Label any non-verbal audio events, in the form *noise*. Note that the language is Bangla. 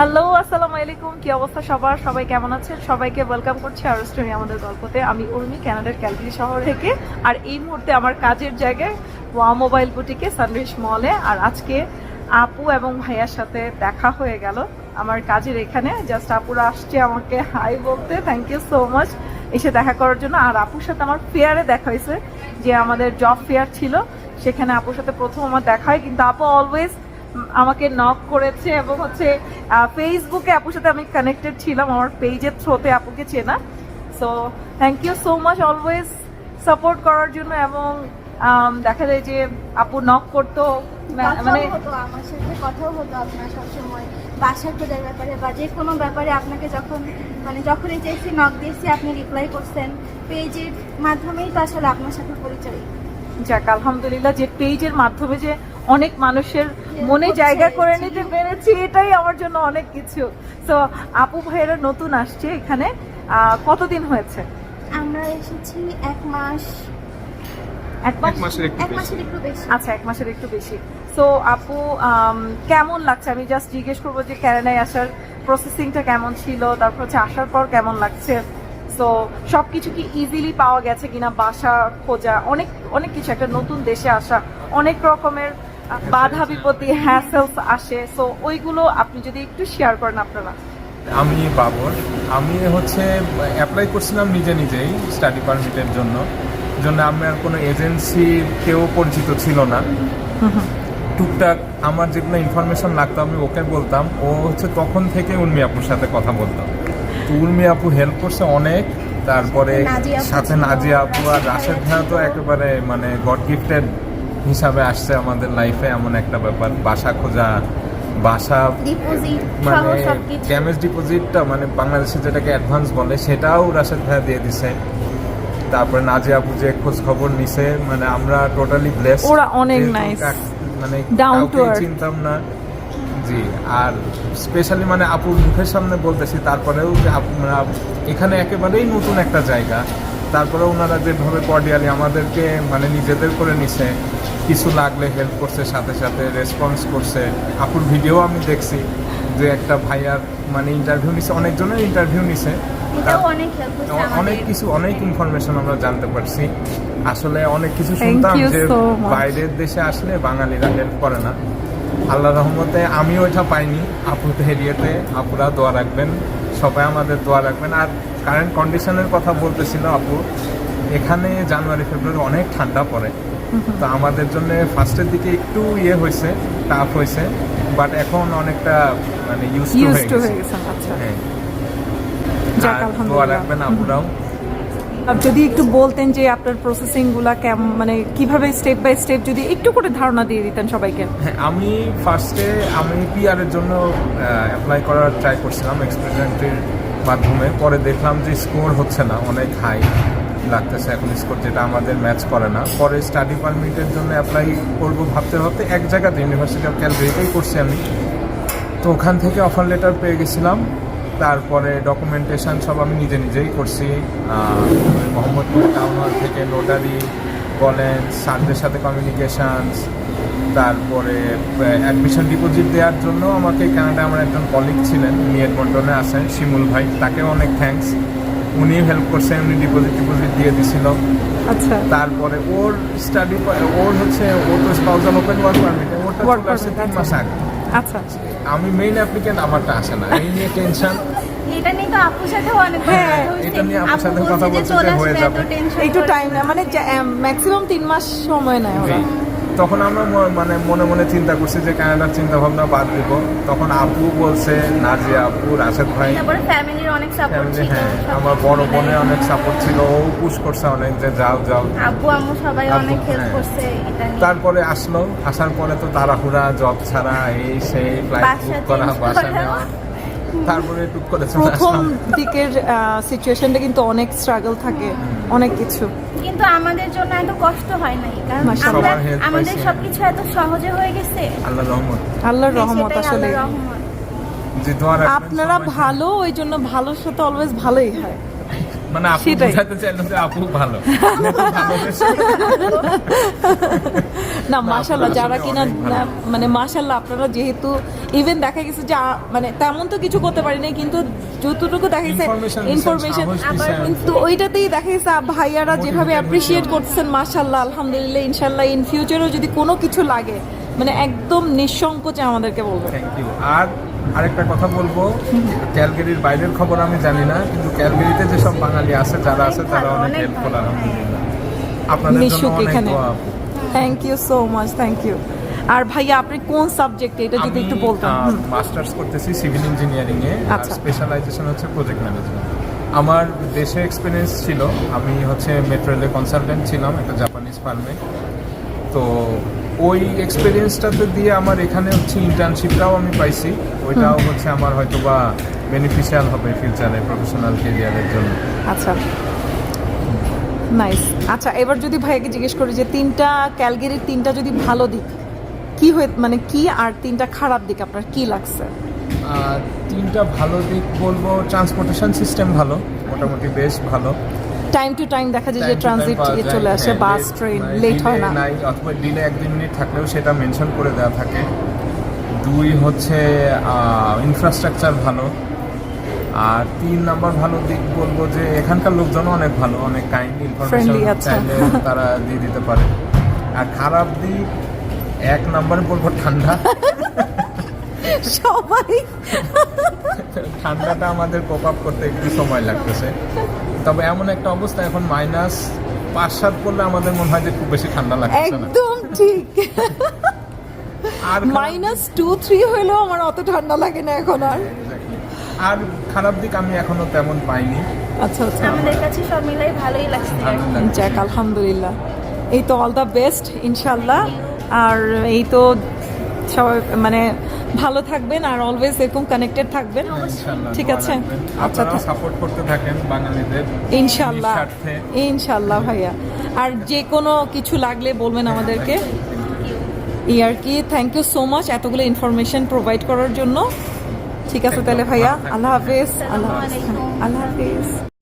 হ্যালো আসসালামু আলাইকুম। কি অবস্থা সবার? সবাই কেমন আছেন? সবাইকে ওয়েলকাম করছি আর স্টোরি আমাদের গল্পতে। আমি উর্মি কানাডার ক্যালগরি শহর থেকে। আর এই মুহূর্তে আমার কাজের জায়গায় ওয়া মোবাইল বুটিকে সানরিশ মলে আর আজকে আপু এবং ভাইয়ার সাথে দেখা হয়ে গেল আমার কাজের এখানে। জাস্ট আপুরা আসছে আমাকে হাই বলতে। থ্যাংক ইউ সো মাচ এসে দেখা করার জন্য। আর আপুর সাথে আমার ফেয়ারে দেখা হয়েছে। যে আমাদের জব ফেয়ার ছিল, সেখানে আপুর সাথে প্রথম আমার দেখা হয়। কিন্তু আপু অলওয়েজ আমাকে নক করেছে এবং হচ্ছে ফেসবুকে আপুর সাথে আমি কানেক্টেড ছিলাম আমার পেজের থ্রোতে আপুকে চেনা। So thank you so much always support করার জন্য এবং দেখা যায় যে আপু নক করতো মানে আমার সাথে কথাও হতো আপনার সবসময়। বাসার খোঁজার ব্যাপারে বা যে কোনো ব্যাপারে আপনাকে যখন মানে যখনই চেয়েছি নক দিয়েছি আপনি রিপ্লাই করছেন পেজের মাধ্যমেই তো আসলে আপনার সাথে পরিচয়। যাক আলহামদুলিল্লাহ যে পেজের মাধ্যমে যে অনেক মানুষের মনে জায়গা করে নিতে পেরেছি এটাই আমার জন্য অনেক কিছু। তো আপু ভাইয়েরা নতুন আসছে এখানে। কতদিন হয়েছে? আমরা এসেছি এক মাস। এক মাস? এক এক মাসের একটু বেশি। আচ্ছা এক মাসের একটু বেশি। সো আপু কেমন লাগছে? আমি জাস্ট জিজ্ঞেস করব যে আসার প্রসেসিংটা কেমন ছিল? তারপর হচ্ছে আসার পর কেমন লাগছে? সো সবকিছু কি ইজিলি পাওয়া গেছে কিনা? বাসা খোঁজা অনেক অনেক কিছু। একটা নতুন দেশে আসা অনেক রকমের বাধা বিপত্তি হ্যাসেলস আসে। সো ওইগুলো আপনি যদি একটু শেয়ার করেন আপনারা। আমি বাবর। আমি হচ্ছে অ্যাপ্লাই করছিলাম নিজে নিজেই স্টাডি পারমিটের জন্য। জন্য আমার কোনো এজেন্সি কেউ পরিচিত ছিল না। টুকটাক আমার যেগুলো ইনফরমেশন লাগতো আমি ওকে বলতাম। ও হচ্ছে তখন থেকে উর্মি আপুর সাথে কথা বলতাম তো উর্মি আপু হেল্প করছে অনেক। তারপরে সাথে নাজিয়া আপু আর রাশেদ ভাইয়া তো একেবারে মানে গড গিফটেড হিসাবে আসছে আমাদের লাইফে এমন একটা ব্যাপার। বাসা খোঁজা বাসা মানে ড্যামেজ ডিপোজিটটা মানে বাংলাদেশে যেটাকে অ্যাডভান্স বলে সেটাও রাশেদ ভাইয়া দিয়ে দিছে। তারপরে নাজিয়া আপু যে খোঁজ খবর নিছে মানে আমরা টোটালি ব্লেস ওরা অনেক nice. মানে কাউকেই earth. চিনতাম না। জি আর স্পেশালি মানে আপুর মুখের সামনে বলতেছি তারপরেও যে আপনারা এখানে একেবারেই নতুন একটা জায়গা। তারপরে ওনারা যেভাবে কর্ডিয়ালি আমাদেরকে মানে নিজেদের করে নিছে কিছু লাগলে হেল্প করছে সাথে সাথে রেসপন্স করছে। আপুর ভিডিও আমি দেখছি যে একটা ভাইয়ার মানে ইন্টারভিউ নিছে অনেকজনের ইন্টারভিউ নিছে। অনেক কিছু অনেক ইনফরমেশন আমরা জানতে পারছি। আসলে অনেক কিছু শুনতাম যে বাইরের দেশে আসলে বাঙালিরা হেল্প করে না। আল্লাহ রহমতে আমি ওইটা পাইনি। আপুতে এরিয়াতে আপুরা দোয়া রাখবেন। সবাই আমাদের দোয়া রাখবেন। আর কারেন্ট কন্ডিশনের কথা বলতেছিল আপু এখানে জানুয়ারি ফেব্রুয়ারি অনেক ঠান্ডা পড়ে। তো আমাদের জন্য ফার্স্টের দিকে একটু ইয়ে হয়েছে টাফ হয়েছে বাট এখন অনেকটা মানে ইউজ টু হয়ে গেছে। হয়ে আচ্ছা। হ্যাঁ। দোয়া রাখবেন আপুরাও যদি একটু বলতেন যে আপনার প্রসেসিংগুলা কেমন মানে কীভাবে স্টেপ বাই স্টেপ যদি একটু করে ধারণা দিয়ে দিতেন সবাইকে। হ্যাঁ আমি ফার্স্টে আমি পিআর এর জন্য অ্যাপ্লাই করার ট্রাই করছিলাম এক্সপেরিমেন্টের মাধ্যমে। পরে দেখলাম যে স্কোর হচ্ছে না অনেক হাই লাগতেছে এখন স্কোর যেটা আমাদের ম্যাচ করে না। পরে স্টাডি পারমিটের জন্য অ্যাপ্লাই করব ভাবতে ভাবতে এক জায়গাতে ইউনিভার্সিটি অফ ক্যালগরিতেই করছি আমি। তো ওখান থেকে অফার লেটার পেয়ে গেছিলাম। তারপরে ডকুমেন্টেশন সব আমি নিজে নিজেই করছি। মোহাম্মদপুর টাউন হল থেকে নোটারি বলেন, স্যারদের সাথে কমিউনিকেশানস তারপরে অ্যাডমিশন ডিপোজিট দেওয়ার জন্য আমাকে কানাডা আমার একজন কলিগ ছিলেন উনি এডমন্টনে আছেন, শিমুল ভাই। তাকেও অনেক থ্যাঙ্কস উনি হেল্প করছেন উনি ডিপোজিট ডিপোজিট দিয়ে দিছিল। আচ্ছা। তারপরে ওর স্টাডি ওর হচ্ছে ও তো স্পাউজাল ওপেন ওয়ার্ক পারমিট ওরটা চলে আসছে তিন মাস আগে। আচ্ছা। আমি মেইন অ্যাপ্লিকেন্ট আমারটা আসে না এই নিয়ে টেনশন এটা নিয়ে তো আপুর সাথেও অনেক হ্যাঁ। এটা নিয়ে আপুর সাথে কথা চলে হয়ে যাবে। একটু টাইম না মানে ম্যাক্সিমাম তিন মাস সময় নেয় ওরা। তখন আমরা মানে মনে মনে চিন্তা করছি যে কানাডার চিন্তা ভাবনা বাদ দিব। তখন আপু বলছে নাজিয়া আপু রাশেদ ভাই। ফ্যামিলির অনেক সাপোর্ট ছিল হ্যাঁ আমার বড়। বোনের অনেক সাপোর্ট ছিল ও পুশ করছে অনেক যে যাও যাও। আব্বু আম্মু সবাই অনেক হেল্প হ্যাঁ। করছে তারপরে আসলো আসার পরে তো তাড়াহুড়া জব ছাড়া এই সেই ফ্লাইট বুক করা বাসা নেওয়া। তারপরে টুক করে প্রথম দিকের সিচুয়েশনটা কিন্তু অনেক স্ট্রাগল থাকে অনেক কিছু। কিন্তু আমাদের জন্য এত কষ্ট হয় নাই কারণ আমরা আমাদের সবকিছু এত সহজে হয়ে গেছে। আল্লাহ রহমত। আল্লাহর রহমত আসলে আল্লাহর রহমত। যে দোয়া রাখবেন আপনারা ভালো ওই জন্য ভালোর সাথে অলওয়েজ ভালোই হয়। মানে আপু বোঝাতে চাইলো যে আপু ভালো। *laughs* *laughs* না না, মাশাল্লাহ যারা কিনা। না, মানে মাশাল্লাহ আপনারা যেহেতু ইভেন দেখা গেছে যে মানে তেমন তো কিছু করতে পারি নাই কিন্তু যতটুকু দেখা গেছে ইনফরমেশন কিন্তু ওইটাতেই দেখা গেছে ভাইয়ারা যেভাবে অ্যাপ্রিসিয়েট। করছেন মাশাল্লাহ আলহামদুলিল্লাহ ইনশাল্লাহ ইন ফিউচারও যদি কোনো কিছু লাগে মানে একদম নিঃসংকোচে আমাদেরকে বলবেন থ্যাংক ইউ আর আরেকটা কথা বলব ক্যালগেরির বাইরের খবর আমি জানি না কিন্তু ক্যালগেরিতে যেসব বাঙালি আছে যারা আছে তারা অনেক হেল্পফুল আলহামদুলিল্লাহ আপনাদের জন্য অনেক। Thank you so much thank you আর ভাইয়া আপনি কোন সাবজেক্টে এটা যদি একটু বলতেন। মাস্টার্স করতেছি সিভিল ইঞ্জিনিয়ারিং এ আর আচ্ছা। স্পেশালাইজেশন হচ্ছে প্রজেক্ট ম্যানেজমেন্ট আমার দেশে এক্সপিরিয়েন্স ছিল আমি হচ্ছে মেট্রো রেলে কনসালটেন্ট ছিলাম একটা জাপানিজ ফার্মে তো ওই এক্সপিরিয়েন্সটাতে দিয়ে আমার এখানে হচ্ছে ইন্টার্নশিপটাও আমি পাইছি। ওইটাও হচ্ছে আমার হয়তো বা বেনিফিশিয়াল হবে ফিউচারে প্রফেশনাল কেরিয়ারের জন্য। আচ্ছা। নাইস আচ্ছা এবার যদি ভাইয়াকে জিজ্ঞেস করি যে তিনটা ক্যালগেরির তিনটা যদি ভালো দিক কি হয়ে মানে কি আর তিনটা খারাপ দিক আপনার কি লাগছে? তিনটা ভালো দিক বলব ট্রান্সপোর্টেশন সিস্টেম ভালো মোটামুটি বেশ ভালো। টাইম টু টাইম দেখা যায় যে ট্রানজিট চলে আসে বাস ট্রেন লেট হয় না। নাই অথবা ডিলে এক দুই মিনিট থাকলেও সেটা মেনশন করে দেওয়া থাকে। দুই হচ্ছে ইনফ্রাস্ট্রাকচার ভালো। আর তিন নাম্বার ভালো দিক বলব যে এখানকার লোকজন অনেক ভালো অনেক কাইন্ড ইনফরমেশন আচ্ছা। চাইলে তারা দিয়ে দিতে পারে। আর খারাপ দিক এক নাম্বারে বলব ঠান্ডা। সবাই। ঠান্ডাটা আমাদের কোপ আপ করতে একটু সময় লাগতেছে। তবে এমন একটা অবস্থা এখন মাইনাস পাঁচ সাত করলে আমাদের মনে হয় যে খুব বেশি ঠান্ডা লাগতেছে না। একদম ঠিক। আর মাইনাস টু থ্রি হইলেও আমার অত ঠান্ডা লাগে না এখন আর. আর খারাপ দিক আমি এখনও তেমন পাইনি। আচ্ছা আচ্ছা। আমাদের কাছে সব মিলাই ভালোই লাগছে। যাক আলহামদুলিল্লাহ। এই তো অল দ্য বেস্ট ইনশাল্লাহ আর এই তো সবাই মানে ভালো থাকবেন আর অলওয়েজ এরকম কানেক্টেড থাকবেন। ঠিক আছে? আচ্ছা সাপোর্ট করতে থাকেন বাঙালিদের ইনশাল্লাহ নিঃস্বার্থে। ইনশাল্লাহ ভাইয়া। আর যে কোনো কিছু লাগলে বলবেন আমাদেরকে। এই আর কি থ্যাংক ইউ সো মাচ এতগুলো ইনফরমেশন প্রোভাইড করার জন্য। ঠিক আছে তাহলে ভাইয়া? আল্লাহ হাফেজ আল্লাহ হাফেজ। আল্লাহ হাফেজ।